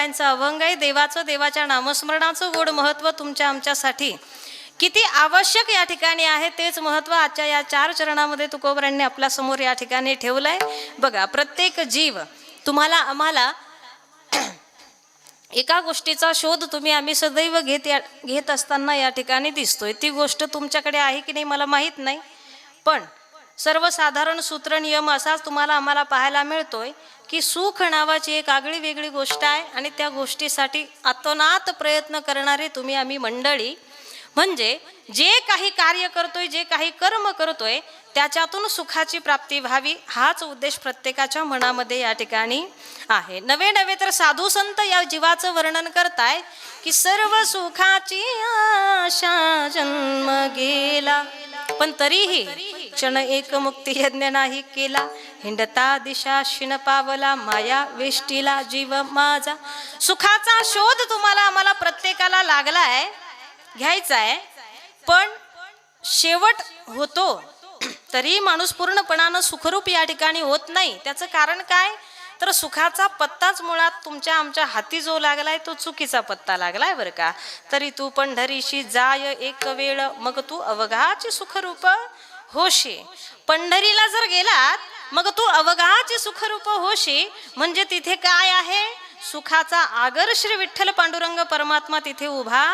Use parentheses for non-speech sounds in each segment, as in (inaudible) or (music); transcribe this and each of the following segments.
तुकोबरायांचं अभंग आहे. देवाचं देवाच्या नामस्मरणाचं गोड महत्त्व तुमच्या आमच्यासाठी. किती आवश्यक या ठिकाणी आहे तेच महत्त्व आजच्या या चार चरणामध्ये तुकोबरांनी आपल्यासमोर या ठिकाणी ठेवलं आहे बघा प्रत्येक जीव तुम्हाला आम्हाला (clears throat) एका गोष्टीचा शोध तुम्ही आम्ही सदैव घेत या घेत असताना या ठिकाणी दिसतोय. ती गोष्ट तुमच्याकडे आहे की नाही मला माहीत नाही. पण सर्वसाधारण सूत्र नियम असाच तुम्हाला आम्हाला पाहायला मिळतोय की सुख नावाची एक आगळी वेगळी गोष्ट आहे आणि त्या गोष्टीसाठी अतोनात प्रयत्न करणारे तुम्ही आम्ही मंडळी. म्हणजे जे काही कार्य करतोय जे काही कर्म करतोय त्याच्यातून सुखाची प्राप्ती व्हावी हाच उद्देश प्रत्येकाच्या मनामध्ये या ठिकाणी आहे. नवे नवे तर साधू संत या जीवाचं वर्णन करताय की सर्व सुखाची आशा जन्म गेला. पण तरीही क्षण एक मुक्ती यज्ञ नाही केला. हिंडता दिशा शिण पावला माया वेष्टीला जीव माझा. सुखाचा शोध तुम्हाला आम्हाला प्रत्येकाला लागला आहे घ्यायचा आहे पण शेवट होतो. तरी माणूस पूर्णपणानं सुखरूप या ठिकाणी होत नाही. त्याचं कारण काय? तर सुखाचा पत्ताच मुळात तुमच्या आमच्या हाती जो लागलाय तो चुकीचा पत्ता लागलाय बरं का? तरी तू पंढरीशी जाय एक वेळ मग तू अवघाची सुखरूप होशी. पंढरीला जर गेलात मग तू अवघाची सुखरूप होशी. म्हणजे तिथे काय आहे? सुखाचा आगर श्री विठ्ठल पांडुरंग परमात्मा तिथे उभा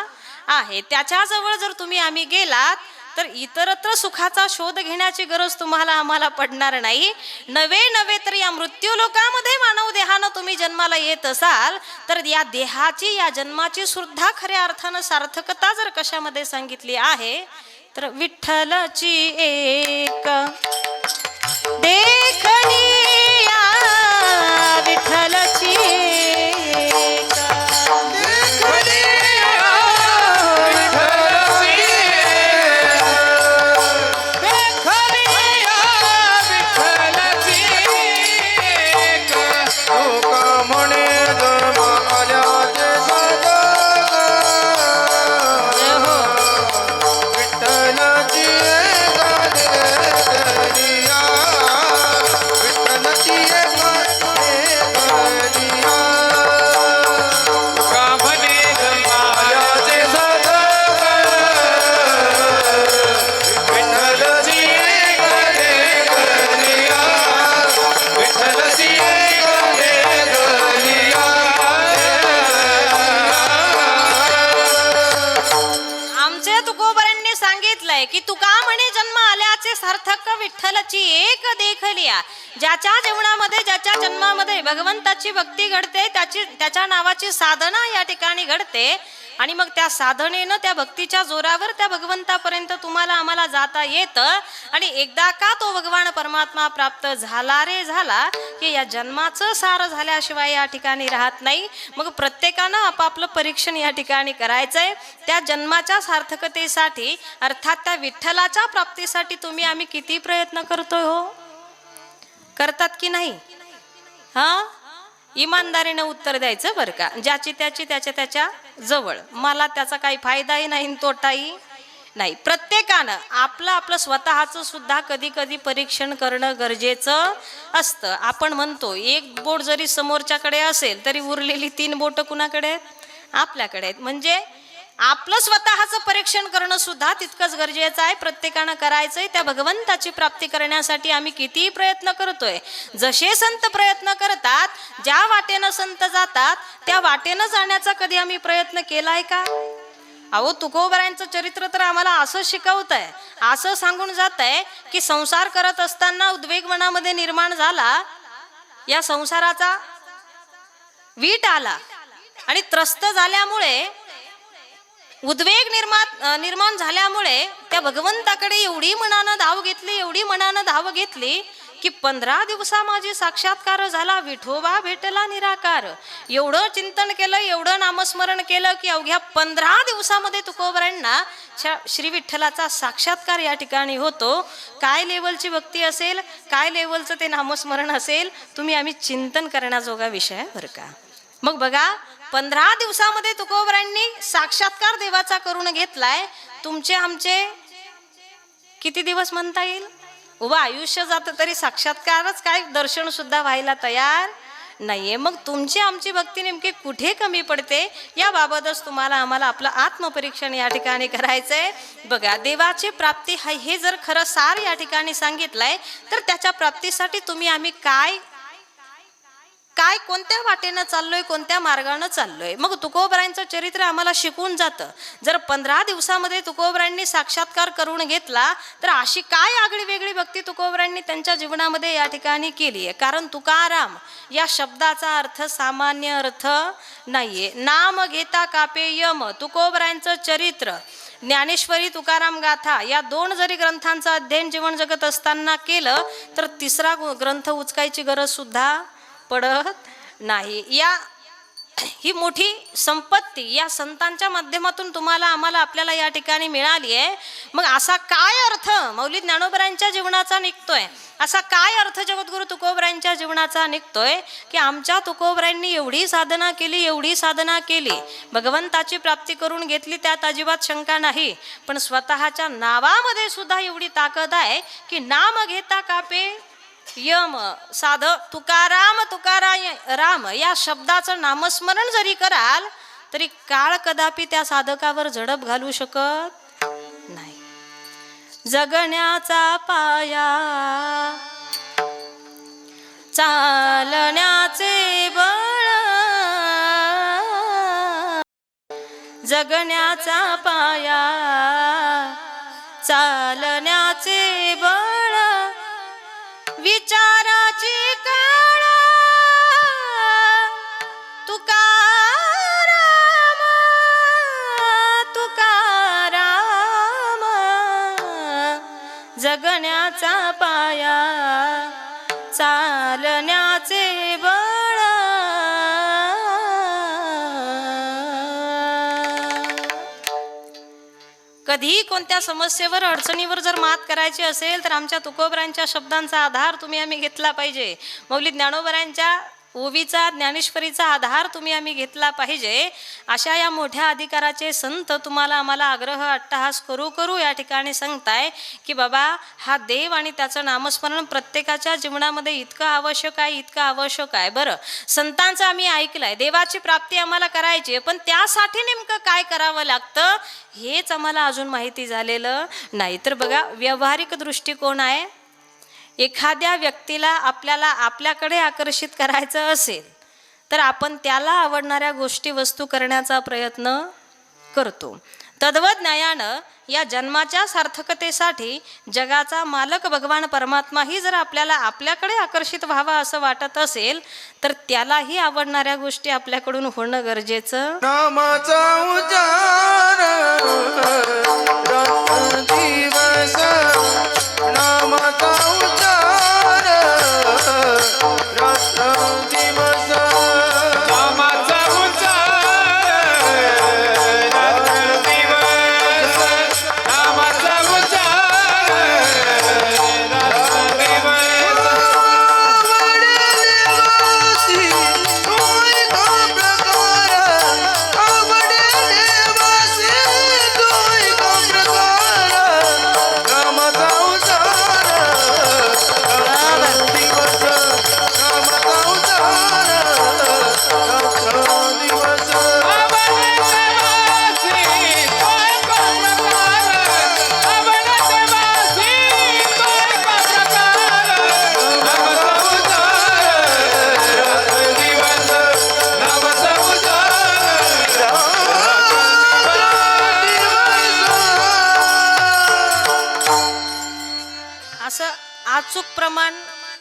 आहे. त्याच्याजवळ जर तुम्ही आम्ही गेलात तर इतरत्र सुखाचा शोध घेण्याची गरज तुम्हाला आम्हाला पडणार नाही. नवे नवे तर या मृत्यू लोकामध्ये मानव देहानं तुम्ही जन्माला येत असाल तर या देहाची या जन्माची सुद्धा खऱ्या अर्थानं सार्थकता जर कशामध्ये सांगितली आहे तर विठ्ठलची एक. देखणी या विठ्ठलची की तुका म्हणे जन्म आल्याचे सार्थक विठ्ठलची एक देखलिया ज्याच्या जीवनामध्ये ज्याच्या जन्मामध्ये भगवंताची भक्ती घडते त्याची त्याच्या नावाची साधना या ठिकाणी घडते. आणि मग त्या साधनेनं त्या भक्तीच्या जोरावर त्या भगवंतापर्यंत तुम्हाला आम्हाला जाता येतं. आणि एकदा का तो भगवान परमात्मा प्राप्त झाला रे झाला की या जन्माचं सार झाल्याशिवाय या ठिकाणी राहत नाही. मग प्रत्येकानं आपापलं परीक्षण या ठिकाणी करायचं आहे त्या जन्माच्या सार्थकतेसाठी अर्थात त्या विठ्ठलाच्या प्राप्तीसाठी तुम्ही आम्ही किती प्रयत्न करतोय हो? करतात की नाही? हां? इमानदारीनं उत्तर द्यायचं बरं का. ज्याची त्याची त्याच्या त्याच्याजवळ. मला त्याचा काही फायदाही नाही तोटाही नाही. प्रत्येकानं आपलं आपलं स्वतःचं सुद्धा कधी कधी परीक्षण करणं गरजेचं असतं. आपण म्हणतो एक बोट जरी समोरच्याकडे असेल तरी उरलेली तीन बोटं कुणाकडे आहेत? आपल्याकडे आहेत. म्हणजे आपलं स्वतःचं परीक्षण करणं सुद्धा तितकंच गरजेचं आहे. प्रत्येकानं करायचंय त्या भगवंताची प्राप्ती करण्यासाठी आम्ही कितीही प्रयत्न करतोय. जसे संत प्रयत्न करतात ज्या वाटेनं संत जातात त्या वाटेनं जाण्याचा कधी आम्ही प्रयत्न केलाय का? अहो तुकोबरायांचं चरित्र तर आम्हाला असं शिकवत आहे असं सांगून जात आहे की संसार करत असताना उद्वेग मनामध्ये निर्माण झाला या संसाराचा वीट आला आणि त्रस्त झाल्यामुळे उद्वेग निर्मात निर्माण झाल्यामुळे त्या भगवंताकडे एवढी मनानं धाव घेतली एवढी मनानं धाव घेतली की पंधरा दिवसा माझी साक्षात्कार झाला विठोबा भेटला निराकार. एवढं चिंतन केलं एवढं नामस्मरण केलं की अवघ्या पंधरा दिवसामध्ये तुकोबरांना श्री विठ्ठलाचा साक्षात्कार या ठिकाणी होतो. काय लेवलची भक्ती असेल काय लेवलचं ते नामस्मरण असेल तुम्ही आम्ही चिंतन करण्याजोगा विषय आहे बरं का? मग बघा पंधरा दिवसामध्ये तुकोबरांनी साक्षात्कार देवाचा करून घेतलाय. तुमचे आमचे किती दिवस म्हणता येईल? उभं आयुष्य जातं तरी साक्षात्कारच काय? दर्शन सुद्धा व्हायला तयार नाहीये. मग तुमची आमची भक्ती नेमकी कुठे कमी पडते? याबाबतच तुम्हाला आम्हाला आपलं आत्मपरीक्षण या ठिकाणी करायचंय. बघा देवाची प्राप्ती हा हे जर खरं सार या ठिकाणी सांगितलंय तर त्याच्या प्राप्तीसाठी तुम्ही आम्ही काय काय कोणत्या वाटेनं चाललोय कोणत्या मार्गानं चाललोय? मग तुकोबरायांचं चरित्र आम्हाला शिकून जातं. जर पंधरा दिवसामध्ये तुकोबरायांनी साक्षात्कार करून घेतला तर अशी काय आगळी वेगळी भक्ती तुकोबरायांनी त्यांच्या जीवनामध्ये या ठिकाणी केली आहे? कारण तुकाराम या शब्दाचा अर्थ सामान्य अर्थ नाहीये. नाम घेता कापे यम तुकोबरायांचं चरित्र. ज्ञानेश्वरी तुकाराम गाथा या दोन जरी ग्रंथांचं अध्ययन जीवन जगत असताना केलं तर तिसरा ग्रंथ उचकायची गरज सुद्धा पडत नाही. या ही मोठी संपत्ती या संतांच्या माध्यमातून तुम्हाला आम्हाला आपल्याला या ठिकाणी मिळाली आहे. मग असा काय अर्थ मौली ज्ञानोबरांच्या जीवनाचा निघतोय? असा काय अर्थ जगद्गुरु तुकोबरांच्या जीवनाचा निघतोय की आमच्या तुकोबरांनी एवढी साधना केली एवढी साधना केली? भगवंताची प्राप्ती करून घेतली त्यात अजिबात शंका नाही. पण स्वतःच्या नावामध्ये सुद्धा एवढी ताकद आहे की नाम घेता कापे? यम साध तुकाराम तुकारा राम या शब्दाचं नामस्मरण जरी कराल तरी काळ कदापि त्या साधकावर झडप घालू शकत नाही. जगण्याचा पाया चालण्याचे बळ जगण्याचा पाया चालण्याचे बळ विचाराची काळ. तुकाराम तुकाराम जगण्याचा पाया कधीही कोणत्या समस्येवर अडचणीवर जर मात करायची असेल तर आमच्या तुकोबरांच्या शब्दांचा आधार तुम्ही आम्ही घेतला पाहिजे. मौली ज्ञानोबरांच्या ओवीचा ज्ञानेश्वरीचा आधार तुम्ही आम्ही घेतला पाहिजे. अशा या मोठ्या अधिकाराचे संत तुम्हाला आम्हाला आग्रह अट्टहास करू करू या ठिकाणी सांगताय की बाबा हा देव आणि त्याचं नामस्मरण प्रत्येकाच्या जीवनामध्ये इतकं आवश्यक आहे इतकं आवश्यक आहे. बरं संतांचं आम्ही ऐकलंय देवाची प्राप्ती आम्हाला करायची आहे पण त्यासाठी नेमकं काय करावं लागतं हेच आम्हाला अजून माहिती झालेलं नाही. तर बघा व्यावहारिक दृष्टिकोन आहे. एखाद्या व्यक्तीला आपल्याला आपल्याकडे आकर्षित करायचं असेल तर आपण त्याला आवडणाऱ्या गोष्टी वस्तू करण्याचा प्रयत्न करतो. तद्वज्ञायानं या जन्माच्या सार्थकतेसाठी जगाचा मालक भगवान परमात्माही जर आपल्याला आपल्याकडे आकर्षित व्हावा असं वाटत असेल तर त्यालाही आवडणाऱ्या गोष्टी आपल्याकडून होणं गरजेचं नामाचा नामाचा उच्चार रात्र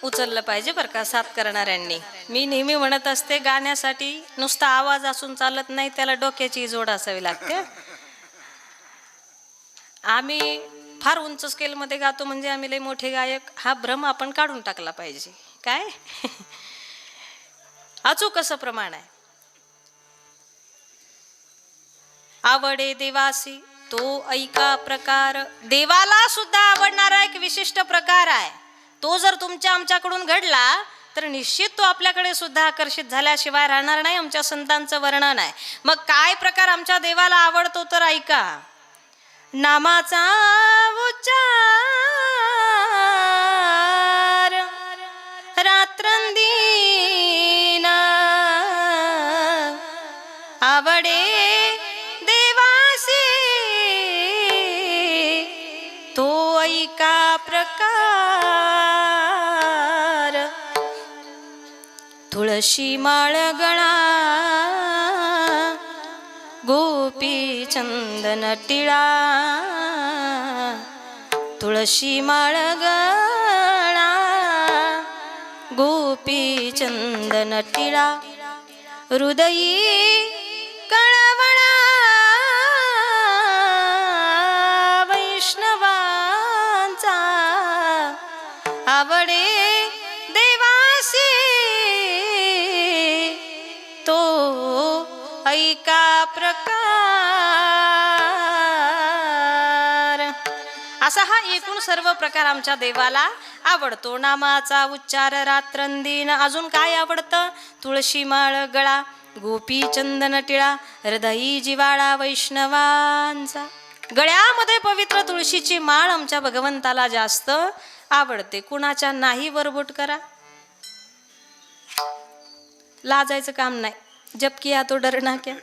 उचललं पाहिजे बरं का साथ करणाऱ्यांनी. मी नेहमी म्हणत असते गाण्यासाठी नुसता आवाज असून चालत नाही त्याला डोक्याची जोड असावी लागते. आम्ही फार उंच स्केलमध्ये गातो म्हणजे आम्ही लई मोठे गायक हा भ्रम आपण काढून टाकला पाहिजे. काय? अचूक असं प्रमाण आहे. आवडे देवासी तो ऐका प्रकार. देवाला सुद्धा आवडणारा एक विशिष्ट प्रकार आहे. तो जर तुमच्या आमच्याकडून घडला तर निश्चित तो आपल्याकडे सुद्धा आकर्षित झाल्याशिवाय राहणार नाही आमच्या संतांचं वर्णन आहे. मग काय प्रकार आमच्या देवाला आवडतो तर ऐका. नामाचा उच्चार तुळशी माळगळा गोपी चंदन टिळा तुळशी माळगळा गोपी चंदन टिळा हृदयी असा हा एकूण सर्व प्रकार आमच्या देवाला आवडतो. नामाचा उच्चार रात्रंदिन अजून काय आवडतं? तुळशी माळ गळा गोपी चंदन टिळा हृदयी जिवाळा वैष्णवांचा. गळ्यामध्ये पवित्र तुळशीची माळ आमच्या भगवंताला जास्त आवडते. कुणाच्या नाही वरबोट करा. लाजायचं काम नाही. जपकी किया तो डरना क्या.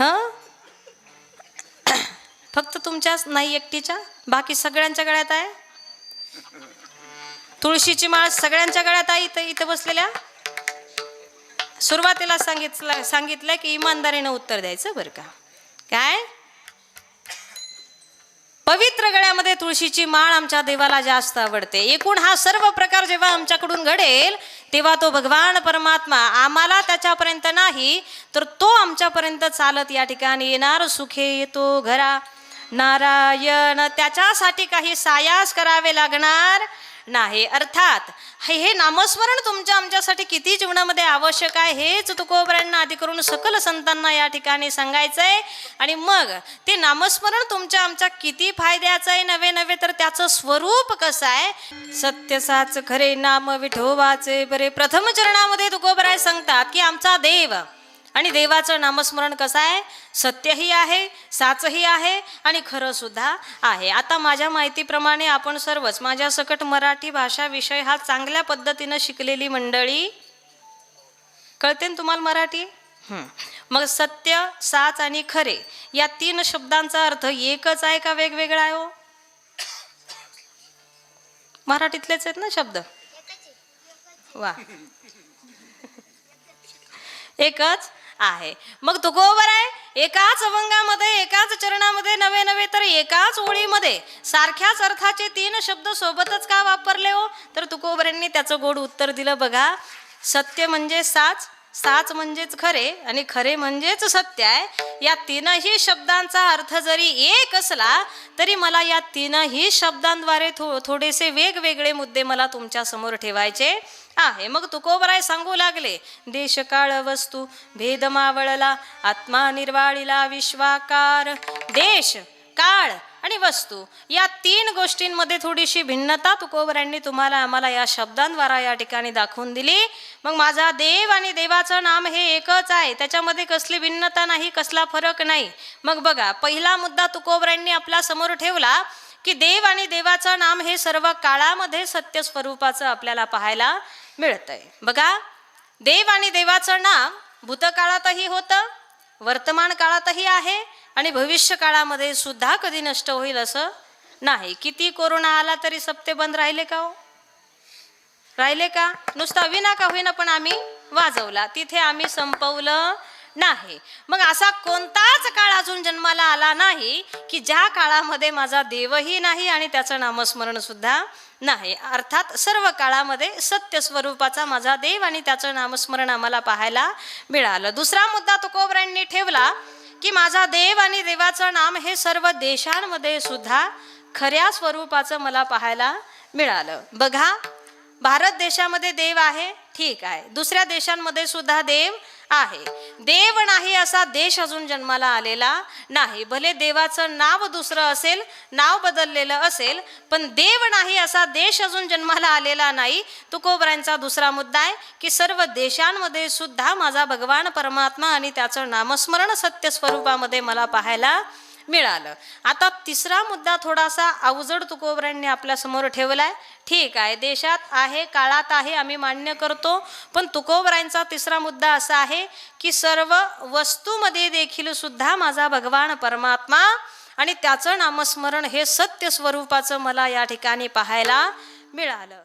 हं? फक्त तुमच्याच नाही एकटीच्या? बाकी सगळ्यांच्या गळ्यात आहे? तुळशीची माळ सगळ्यांच्या गळ्यात आहे इथं इथं बसलेल्या? सुरुवातीला सांगितलं सांगितलं की इमानदारीनं उत्तर द्यायचं बरं का. काय? पवित्र गळ्यामध्ये तुळशीची माळ आमच्या देवाला जास्त आवडते. एकूण हा सर्व प्रकार जेव्हा आमच्याकडून घडेल तेव्हा तो भगवान परमात्मा आम्हाला त्याच्यापर्यंत नाही तर तो आमच्यापर्यंत चालत या ठिकाणी येणार. सुखे येतो घरा. नारायण त्याच्यासाठी काही सायास करावे लागणार नाही. अर्थात हे हे नामस्मरण तुमच्या आमच्यासाठी किती जीवनामध्ये आवश्यक आहे हेच तुकोबऱ्यांना आधी करून सकल संतांना या ठिकाणी सांगायचं आहे आणि मग ते नामस्मरण तुमच्या आमच्या किती फायद्याचं आहे नवे नवे तर त्याचं स्वरूप कसं आहे? सत्यसाच खरे नाम विठोबाचे. बरे प्रथम चरणामध्ये तुकोबराय सांगतात की आमचा देव. आणि देवाचं नामस्मरण कसं आहे? सत्यही आहे साचही आहे आणि खरं सुद्धा आहे. आता माझ्या माहितीप्रमाणे आपण सर्वच माझ्या सकट मराठी भाषा विषय हा चांगल्या पद्धतीनं शिकलेली मंडळी कळते ना तुम्हाला मराठी. मग सत्य साच आणि खरे या तीन शब्दांचा अर्थ एकच आहे का वेगवेगळा आहे हो? मराठीतलेच आहेत ना शब्द? वा. (laughs) एकच आहे. मग तो गोबर आहे एकाच अभंगामध्ये एकाच चरणामध्ये नवे नवे तर एकाच ओळीमध्ये. सारख्याच अर्थाचे तीन शब्द सोबतच का वापरले हो? तर तुकोबऱ्यांनी त्याचं गोड उत्तर दिलं बघा. सत्य म्हणजे साच साच म्हणजेच खरे आणि खरे म्हणजेच सत्य आहे. या तीनही शब्दांचा अर्थ जरी एक असला तरी मला या तीनही शब्दांद्वारे थो थोडेसे वेगवेगळे मुद्दे मला तुमच्यासमोर ठेवायचे आहे. मग तुकोबराय सांगू लागले देश काळ वस्तू भेदमावळला आत्मा निर्वाळीला विश्वाकार देश काळ आणि वस्तू. या तीन गोष्टींमध्ये थोडीशी भिन्नता. तुकोबऱ्यांनी तुम्हाला आम्हाला या शब्दांद्वारा या ठिकाणी दाखवून दिली. मग माझा देव आणि देवाचं नाम हे एकच आहे. त्याच्यामध्ये कसली भिन्नता नाही कसला फरक नाही. मग बघा पहिला मुद्दा तुकोबऱ्यांनी आपल्यासमोर ठेवला की देव आणि देवाचं नाम हे सर्व काळामध्ये सत्य स्वरूपाचं आपल्याला पाहायला मिळतंय. बघा देव आणि देवाचं नाम भूतकाळातही होतं वर्तमान काळातही आहे आणि भविष्य काळामध्ये सुद्धा कधी नष्ट होईल असं नाही. किती कोरोना आला तरी सप्ते बंद राहिले का हो? राहिले का? नुसता विना का होईना पण आम्ही वाजवला. तिथे आम्ही संपवलं नाही. मग असा कोणताच काळ अजून जन्माला आला नाही की ज्या काळामध्ये माझा देवही नाही आणि त्याचं नामस्मरण सुद्धा नाही. अर्थात सर्व काळामध्ये सत्य स्वरूपाचा माझा देव आणि त्याचं नामस्मरण आम्हाला पाहायला मिळालं. दुसरा मुद्दा तो कोबऱ्यांनी ठेवला. की माझा देव आणि देवाचं नाम हे सर्व देशांमध्ये सुद्धा खऱ्या स्वरूपाचं मला पाहायला मिळालं. बघा भारत देशामध्ये देव आहे ठीक आहे. दुसऱ्या देशांमध्ये सुद्धा देव आहे. देव नाही असा देश अजून जन्माला आलेला नाही. भले देवाचं नाव दुसरं असेल नाव बदललेलं असेल पण देव नाही असा देश अजून जन्माला आलेला नाही. तुकोबऱ्यांचा दुसरा मुद्दा आहे की सर्व देशांमध्ये सुद्धा माझा भगवान परमात्मा आणि त्याचं नामस्मरण सत्य स्वरूपामध्ये मला पाहायला मिळालं. आता तिसरा मुद्दा थोडासा अवजड तुकोबऱ्यांनी आपल्यासमोर ठेवला ठेवलाय. ठीक आहे देशात आहे काळात आहे आम्ही मान्य करतो पण तुकोबरांचा तिसरा मुद्दा असा आहे की सर्व वस्तूमध्ये देखील सुद्धा माझा भगवान परमात्मा आणि त्याचं नामस्मरण हे सत्य स्वरूपाचं मला या ठिकाणी पाहायला मिळालं.